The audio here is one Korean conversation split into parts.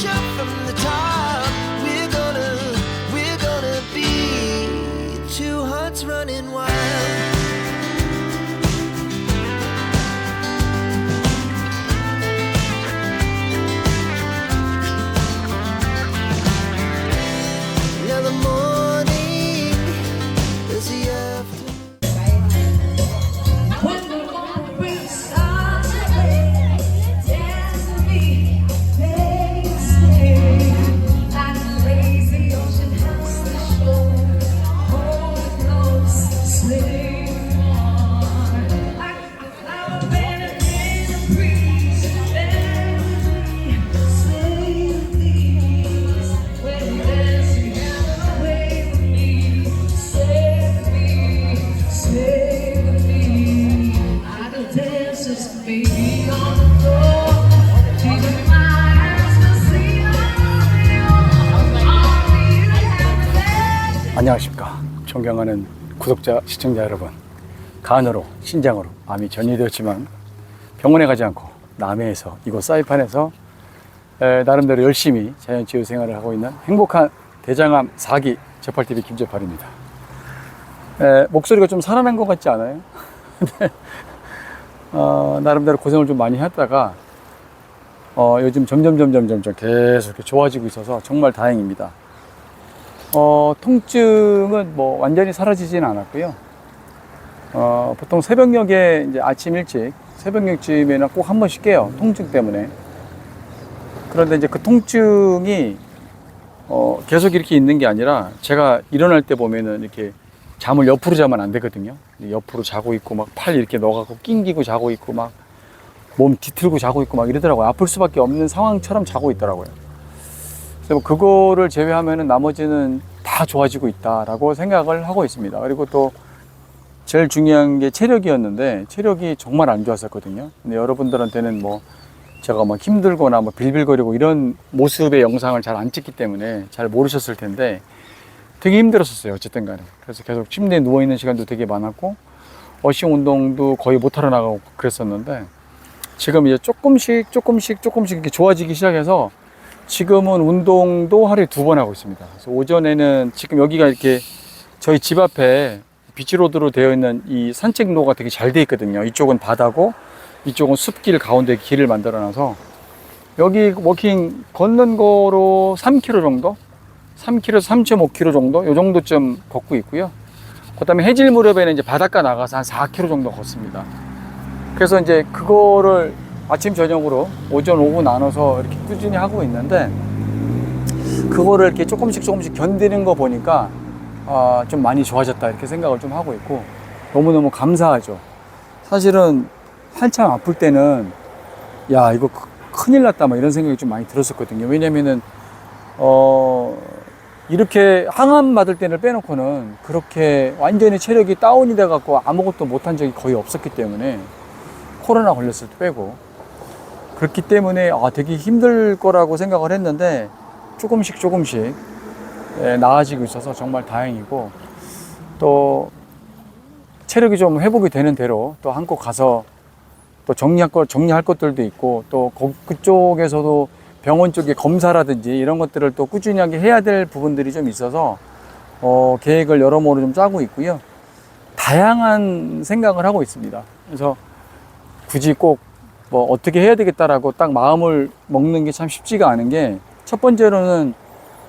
Jump from the 안녕하십니까. 존경하는 구독자, 시청자 여러분. 간으로, 신장으로 마음이 전이되었지만 병원에 가지 않고 남해에서 이곳 사이판에서 에, 나름대로 열심히 자연치유 생활을 하고 있는 행복한 대장암 4기 재팔TV 김재팔입니다. 에, 목소리가 좀 살아난 것 같지 않아요? 근데, 어, 나름대로 고생을 좀 많이 했다가 어, 요즘 점점 점점 점점 계속 좋아지고 있어서 정말 다행입니다. 어, 통증은 뭐 완전히 사라지진 않았고요. 어, 보통 새벽녘에 이제 아침 일찍 새벽녘쯤에는 꼭 한 번씩 깨요. 통증 때문에. 그런데 이제 그 통증이 어, 계속 이렇게 있는 게 아니라 제가 일어날 때 보면은 이렇게 잠을 옆으로 자면 안 되거든요. 옆으로 자고 있고 막 팔 이렇게 넣어갖고 낑기고 자고 있고 막 몸 뒤틀고 자고 있고 막 이러더라고요. 아플 수밖에 없는 상황처럼 자고 있더라고요. 그래서 뭐 그거를 제외하면은 나머지는 다 좋아지고 있다라고 생각을 하고 있습니다. 그리고 또 제일 중요한 게 체력이었는데 체력이 정말 안 좋았었거든요. 근데 여러분들한테는 뭐 제가 막 힘들거나 뭐 빌빌거리고 이런 모습의 영상을 잘 안 찍기 때문에 잘 모르셨을 텐데 되게 힘들었었어요. 어쨌든 간에. 그래서 계속 침대에 누워있는 시간도 되게 많았고 어싱 운동도 거의 못하러 나가고 그랬었는데 지금 이제 조금씩 조금씩 조금씩 이렇게 좋아지기 시작해서 지금은 운동도 하루에 두 번 하고 있습니다. 오전에는 지금 여기가 이렇게 저희 집 앞에 비치로드로 되어 있는 이 산책로가 되게 잘 돼 있거든요. 이쪽은 바다고 이쪽은 숲길 가운데 길을 만들어 놔서 여기 워킹 걷는 거로 3km 정도? 3km에서 3.5km 정도? 요 정도쯤 걷고 있고요. 그 다음에 해질 무렵에는 이제 바닷가 나가서 한 4km 정도 걷습니다. 그래서 이제 그거를 아침 저녁으로 오전 오후 나눠서 이렇게 꾸준히 하고 있는데 그거를 이렇게 조금씩 조금씩 견디는 거 보니까 아, 좀 많이 좋아졌다 이렇게 생각을 좀 하고 있고 너무너무 감사하죠. 사실은 한참 아플 때는 야 이거 크- 큰일 났다 막 이런 생각이 좀 많이 들었었거든요. 왜냐면은 어 이렇게 항암 받을 때를 빼놓고는 그렇게 완전히 체력이 다운이 돼 갖고 아무것도 못한 적이 거의 없었기 때문에 코로나 걸렸을 때 빼고 그렇기 때문에 아 되게 힘들 거라고 생각을 했는데 조금씩 조금씩 예, 나아지고 있어서 정말 다행이고 또 체력이 좀 회복이 되는 대로 또 한국 가서 또 정리할 것 정리할 것들도 있고 또 거- 그쪽에서도 병원 쪽에 검사라든지 이런 것들을 또 꾸준히 하게 해야 될 부분들이 좀 있어서 어, 계획을 여러모로 좀 짜고 있고요. 다양한 생각을 하고 있습니다. 그래서 굳이 꼭 뭐 어떻게 해야 되겠다라고 딱 마음을 먹는 게 참 쉽지가 않은 게 첫 번째로는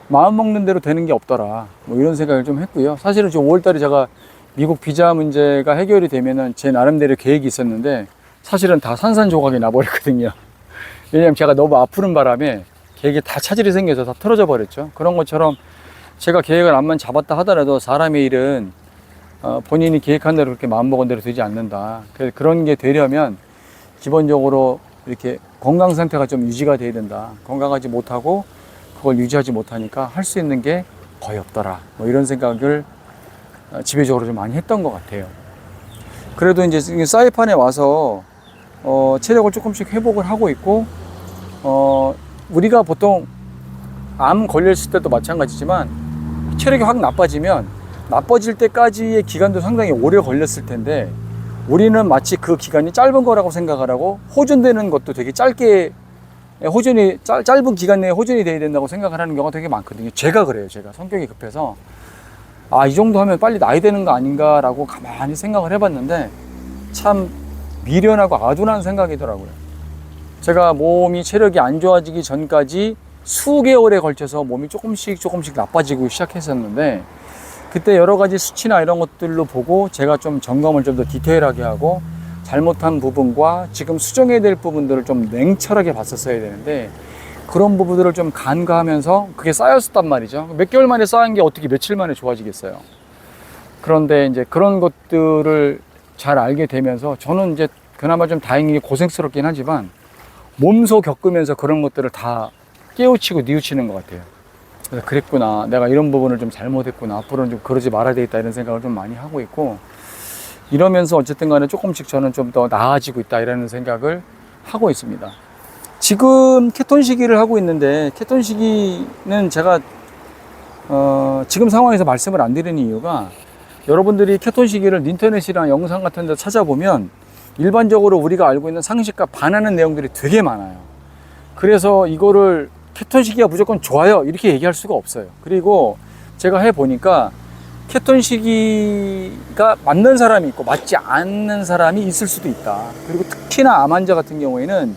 마음 먹는 대로 되는 게 없더라. 뭐 이런 생각을 좀 했고요. 사실은 지금 5월달에 제가 미국 비자 문제가 해결이 되면은 제 나름대로 계획이 있었는데 사실은 다 산산조각이 나버렸거든요. 왜냐면 제가 너무 아프는 바람에 계획에 다 차질이 생겨서 다 틀어져 버렸죠. 그런 것처럼 제가 계획을 암만 잡았다 하더라도 사람의 일은 어, 본인이 계획한 대로 그렇게 마음먹은 대로 되지 않는다. 그래서 그런 게 되려면 기본적으로 이렇게 건강 상태가 좀 유지가 돼야 된다. 건강하지 못하고 그걸 유지하지 못하니까 할 수 있는 게 거의 없더라. 뭐 이런 생각을 어, 지배적으로 좀 많이 했던 것 같아요. 그래도 이제 이 사이판에 와서 어, 체력을 조금씩 회복을 하고 있고 어, 우리가 보통 암 걸렸을 때도 마찬가지지만 체력이 확 나빠지면 나빠질 때까지의 기간도 상당히 오래 걸렸을 텐데 우리는 마치 그 기간이 짧은 거라고 생각을 하고 호전되는 것도 되게 짧게 호전이 짧, 짧은 기간 내에 호전이 돼야 된다고 생각을 하는 경우가 되게 많거든요. 제가 그래요. 제가 성격이 급해서 아 이 정도 하면 빨리 나이 되는 거 아닌가라고 가만히 생각을 해봤는데 참 미련하고 아둔한 생각이더라고요. 제가 몸이 체력이 안 좋아지기 전까지 수개월에 걸쳐서 몸이 조금씩 조금씩 나빠지고 시작했었는데 그때 여러 가지 수치나 이런 것들로 보고 제가 좀 점검을 좀 더 디테일하게 하고 잘못한 부분과 지금 수정해야 될 부분들을 좀 냉철하게 봤었어야 되는데 그런 부분들을 좀 간과하면서 그게 쌓였었단 말이죠. 몇 개월 만에 쌓인 게 어떻게 며칠 만에 좋아지겠어요. 그런데 이제 그런 것들을 잘 알게 되면서 저는 이제 그나마 좀 다행히 고생스럽긴 하지만 몸소 겪으면서 그런 것들을 다 깨우치고 뉘우치는 것 같아요. 그래서 그랬구나. 내가 이런 부분을 좀 잘못했구나. 앞으로는 좀 그러지 말아야 되겠다. 이런 생각을 좀 많이 하고 있고 이러면서 어쨌든 간에 조금씩 저는 좀 더 나아지고 있다. 이라는 생각을 하고 있습니다. 지금 케톤 시기를 하고 있는데 케톤 시기는 제가 어, 지금 상황에서 말씀을 안 드리는 이유가 여러분들이 케톤 시기를 인터넷이나 영상 같은 데 찾아보면 일반적으로 우리가 알고 있는 상식과 반하는 내용들이 되게 많아요. 그래서 이거를 케톤 시기가 무조건 좋아요 이렇게 얘기할 수가 없어요. 그리고 제가 해 보니까 케톤 시기가 맞는 사람이 있고 맞지 않는 사람이 있을 수도 있다. 그리고 특히나 암 환자 같은 경우에는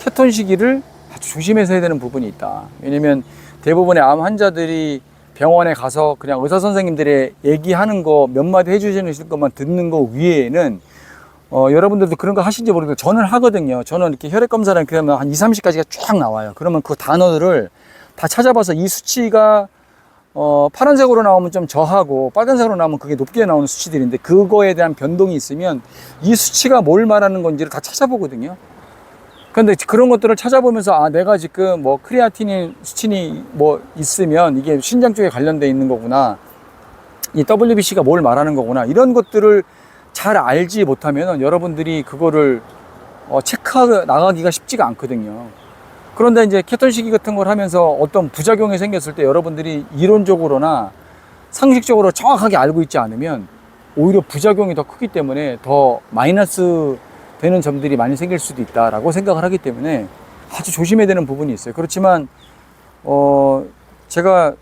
케톤 시기를 아주 조심해서 해야 되는 부분이 있다. 왜냐면 대부분의 암 환자들이 병원에 가서 그냥 의사 선생님들의 얘기하는 거 몇 마디 해주시는 것만 듣는 거 위에는 어, 여러분들도 그런 거 하신지 모르겠는데 저는 하거든요. 저는 이렇게 혈액 이렇게 하면 한 2, 30가지가 쫙 나와요. 그러면 그 단어들을 다 찾아봐서 이 수치가 어, 파란색으로 나오면 좀 저하고 빨간색으로 나오면 그게 높게 나오는 수치들인데 그거에 대한 변동이 있으면 이 수치가 뭘 말하는 건지를 다 찾아보거든요. 근데 그런 것들을 찾아보면서 아 내가 지금 뭐 크레아틴인 수치니 뭐 있으면 이게 신장 쪽에 관련돼 있는 거구나. 이 WBC가 뭘 말하는 거구나. 이런 것들을 잘 알지 못하면 여러분들이 그거를 어, 체크하고 나가기가 쉽지가 않거든요. 그런데 이제 케톤 시기 같은 걸 하면서 어떤 부작용이 생겼을 때 여러분들이 이론적으로나 상식적으로 정확하게 알고 있지 않으면 오히려 부작용이 더 크기 때문에 더 마이너스 되는 점들이 많이 생길 수도 있다라고 생각을 하기 때문에 아주 조심해야 되는 부분이 있어요. 그렇지만 어 제가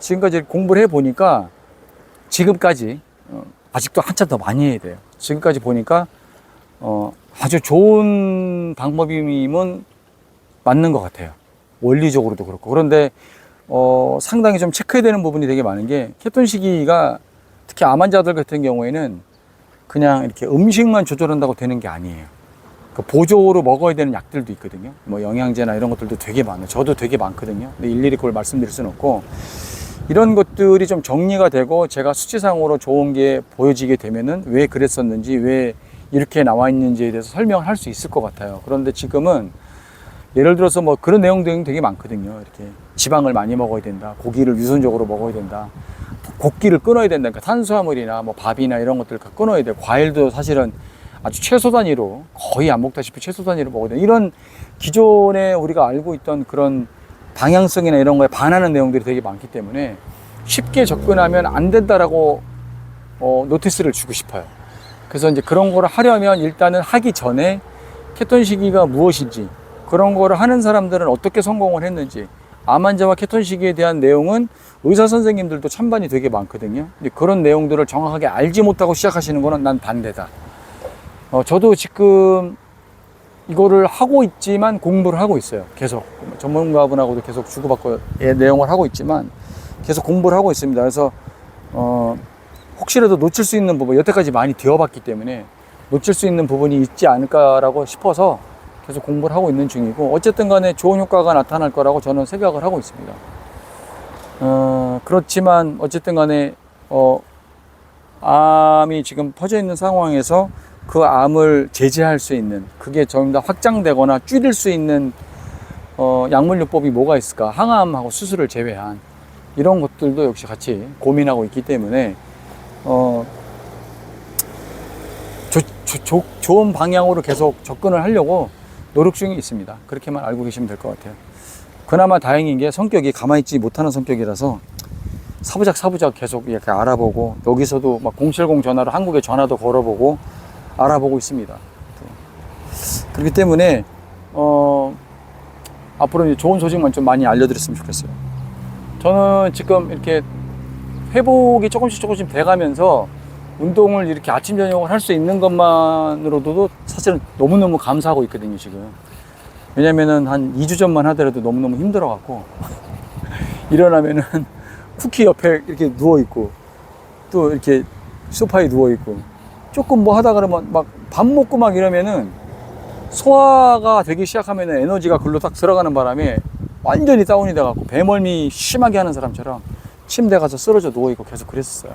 지금까지 공부를 해 보니까 지금까지 어, 아직도 한참 더 많이 해야 돼요. 지금까지 보니까 어 아주 좋은 방법이면 맞는 것 같아요. 원리적으로도 그렇고. 그런데 어 상당히 좀 체크해야 되는 부분이 되게 많은 게 케톤 시기가 특히 암 환자들 같은 경우에는 그냥 이렇게 음식만 조절한다고 되는 게 아니에요. 그 보조로 먹어야 되는 약들도 있거든요. 뭐 영양제나 이런 것들도 되게 많아요. 저도 되게 많거든요. 근데 일일이 그걸 말씀드릴 수는 없고 이런 것들이 좀 정리가 되고 제가 수치상으로 좋은 게 보여지게 되면은 왜 그랬었는지 왜 이렇게 나와 있는지에 대해서 설명을 할 수 있을 것 같아요. 그런데 지금은 예를 들어서 뭐 그런 내용들이 되게 많거든요. 이렇게 지방을 많이 먹어야 된다. 고기를 유선적으로 먹어야 된다. 곡기를 끊어야 된다. 그러니까 탄수화물이나 뭐 밥이나 이런 것들을 다 끊어야 돼. 과일도 사실은 아주 최소 단위로 거의 안 먹다시피 최소 단위로 먹어야 돼. 이런 기존에 우리가 알고 있던 그런 방향성이나 이런 거에 반하는 내용들이 되게 많기 때문에 쉽게 접근하면 안 된다라고 어, 노티스를 주고 싶어요. 그래서 이제 그런 거를 하려면 일단은 하기 전에 케톤 시기가 무엇인지 그런 거를 하는 사람들은 어떻게 성공을 했는지 암 환자와 케톤 시기에 대한 내용은 의사 선생님들도 찬반이 되게 많거든요. 근데 그런 내용들을 정확하게 알지 못하고 시작하시는 거는 난 반대다. 어, 저도 지금 이거를 하고 있지만 공부를 하고 있어요. 계속 전문가분하고도 계속 주고받고 의 내용을 하고 있지만 계속 공부를 하고 있습니다. 그래서 어, 혹시라도 놓칠 수 있는 부분 여태까지 많이 되어봤기 때문에 놓칠 수 있는 부분이 있지 않을까라고 싶어서 계속 공부를 하고 있는 중이고 어쨌든 간에 좋은 효과가 나타날 거라고 저는 생각을 하고 있습니다. 어, 어, 그렇지만 어쨌든 간에 어, 암이 지금 퍼져 있는 상황에서 그 암을 제재할 수 있는 그게 좀더 확장되거나 줄일 수 있는 어, 약물요법이 뭐가 있을까? 항암하고 수술을 제외한 이런 것들도 역시 같이 고민하고 있기 때문에 어, 조, 조, 조, 좋은 방향으로 계속 접근을 하려고 노력 중에 있습니다. 그렇게만 알고 계시면 될 것 같아요. 그나마 다행인 게 성격이 가만히 있지 못하는 성격이라서 사부작 사부작 계속 이렇게 알아보고 여기서도 막070 전화로 한국에 전화도 걸어보고 알아보고 있습니다. 그렇기 때문에 어, 앞으로 좋은 소식만 좀 많이 알려드렸으면 좋겠어요. 저는 지금 이렇게 회복이 조금씩 조금씩 돼가면서 운동을 이렇게 아침 저녁을 할 수 있는 것만으로도 사실은 너무너무 감사하고 있거든요 지금 왜냐면은 한 2주 전만 하더라도 너무너무 힘들어 갖고 일어나면은 쿠키 옆에 이렇게 누워 있고 또 이렇게 소파에 누워 있고 조금 뭐 하다 그러면 막 밥 먹고 막 이러면은 소화가 되기 시작하면은 에너지가 글로 딱 들어가는 바람에 완전히 다운이 돼 갖고 배멀미 심하게 하는 사람처럼 침대 가서 쓰러져 누워 있고 계속 그랬었어요.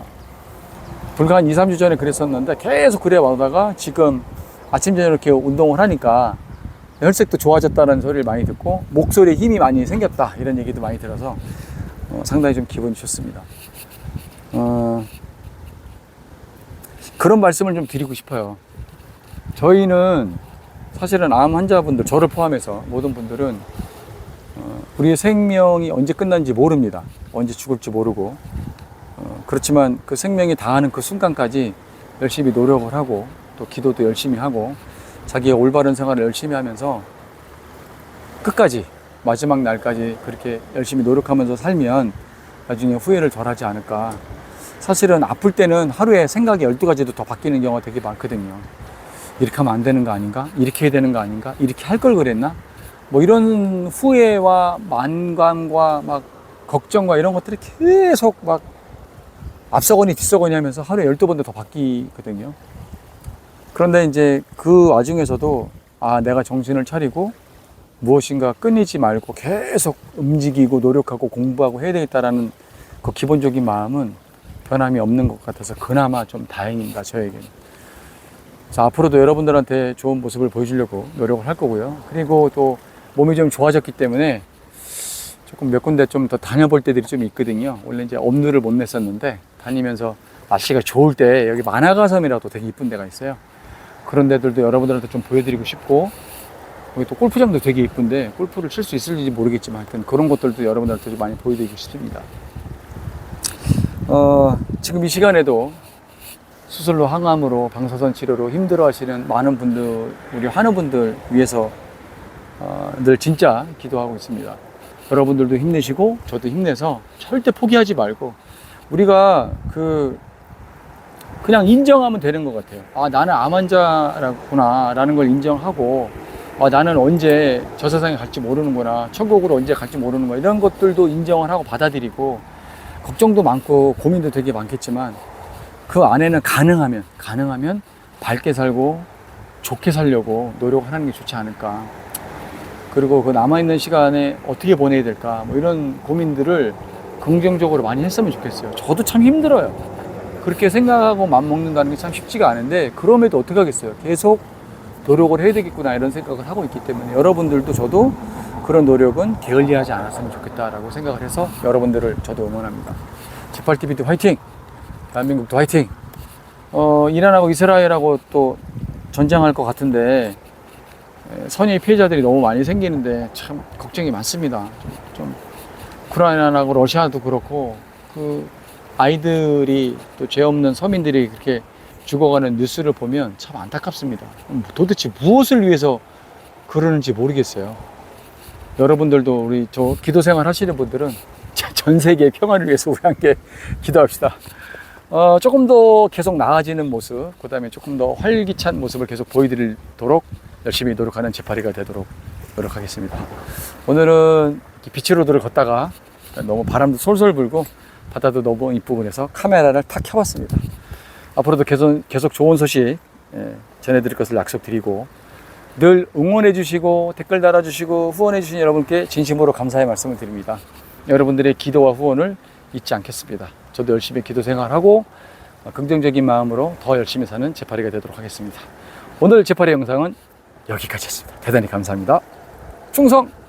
불과 한 2, 3주 전에 그랬었는데 계속 그래 와다가 지금 아침 저녁 이렇게 운동을 하니까 혈색도 좋아졌다는 소리를 많이 듣고 목소리에 힘이 많이 생겼다 이런 얘기도 많이 들어서 어, 상당히 좀 기분이 좋습니다. 어, 그런 말씀을 좀 드리고 싶어요. 저희는 사실은 암 환자분들 저를 포함해서 모든 분들은 어, 우리의 생명이 언제 끝난지 모릅니다. 언제 죽을지 모르고 어, 그렇지만 그 생명이 다하는 그 순간까지 열심히 노력을 하고 또 기도도 열심히 하고 자기의 올바른 생활을 열심히 하면서 끝까지 마지막 날까지 그렇게 열심히 노력하면서 살면 나중에 후회를 덜 하지 않을까. 사실은 아플 때는 하루에 생각이 12가지도 더 바뀌는 경우가 되게 많거든요. 이렇게 하면 안 되는 거 아닌가? 이렇게 해야 되는 거 아닌가? 이렇게 할 걸 그랬나? 뭐 이런 후회와 만감과 막 걱정과 이런 것들이 계속 막 앞서거니 뒤서거니 하면서 하루에 12번도 더 바뀌거든요. 그런데 이제 그 와중에서도 아, 내가 정신을 차리고 무엇인가 끊이지 말고 계속 움직이고 노력하고 공부하고 해야 되겠다라는 그 기본적인 마음은 변함이 없는 것 같아서 그나마 좀 다행입니다, 저에게는. 자, 앞으로도 여러분들한테 좋은 모습을 보여주려고 노력을 할 거고요. 그리고 또 몸이 좀 좋아졌기 때문에 조금 몇 군데 좀 더 다녀볼 때들이 좀 있거든요. 원래 이제 엄두를 못 냈었는데 다니면서 날씨가 좋을 때 여기 만화가섬이라도 되게 이쁜 데가 있어요. 그런 데들도 여러분들한테 좀 보여드리고 싶고 여기 또 골프장도 되게 이쁜데 골프를 칠 수 있을지 모르겠지만 하여튼 그런 것들도 여러분들한테 좀 많이 보여드리고 싶습니다. 어, 지금 이 시간에도 수술로 항암으로 방사선 치료로 힘들어 하시는 많은 분들, 우리 환우분들 위해서 어, 늘 진짜 기도하고 있습니다. 여러분들도 힘내시고 저도 힘내서 절대 포기하지 말고 우리가 그 그냥 인정하면 되는 것 같아요. 아, 나는 암 환자라구나. 라는 걸 인정하고, 아, 나는 언제 저 세상에 갈지 모르는구나. 천국으로 언제 갈지 모르는구나. 이런 것들도 인정을 하고 받아들이고, 걱정도 많고, 고민도 되게 많겠지만, 그 안에는 가능하면, 가능하면 밝게 살고, 좋게 살려고 노력하는 게 좋지 않을까. 그리고 그 남아있는 시간에 어떻게 보내야 될까. 뭐 이런 고민들을 긍정적으로 많이 했으면 좋겠어요. 저도 참 힘들어요. 그렇게 생각하고 맘 먹는다는 게 참 쉽지가 않은데 그럼에도 어떻게 하겠어요 계속 노력을 해야 되겠구나 이런 생각을 하고 있기 때문에 여러분들도 저도 그런 노력은 게을리하지 않았으면 좋겠다라고 생각을 해서 여러분들을 저도 응원합니다. G8TV도 화이팅! 대한민국도 화이팅! 어, 이란하고 이스라엘하고 또 전쟁할 것 같은데 에, 선의 피해자들이 너무 많이 생기는데 참 걱정이 많습니다. 좀, 좀 우크라이나하고 러시아도 그렇고 그 아이들이 또 죄 없는 서민들이 그렇게 죽어가는 뉴스를 보면 참 안타깝습니다. 음, 도대체 무엇을 위해서 그러는지 모르겠어요. 여러분들도 우리 저 기도 생활 하시는 분들은 전 세계의 평화를 위해서 우리 함께 기도합시다. 어, 조금 더 계속 나아지는 모습, 그 다음에 조금 더 활기찬 모습을 계속 보여드리도록 열심히 노력하는 제파리가 되도록 노력하겠습니다. 오늘은 비치로드를 걷다가 너무 바람도 솔솔 불고 바다도 너무 이쁘고 그래서 카메라를 탁 켜봤습니다. 앞으로도 계속, 계속 좋은 소식 예, 전해드릴 것을 약속드리고 늘 응원해 주시고 댓글 달아주시고 후원해 주신 여러분께 진심으로 감사의 말씀을 드립니다. 여러분들의 기도와 후원을 잊지 않겠습니다. 저도 열심히 기도 생활하고 어, 긍정적인 마음으로 더 열심히 사는 제파리가 되도록 하겠습니다. 오늘 제파리 영상은 여기까지였습니다. 대단히 감사합니다. 충성!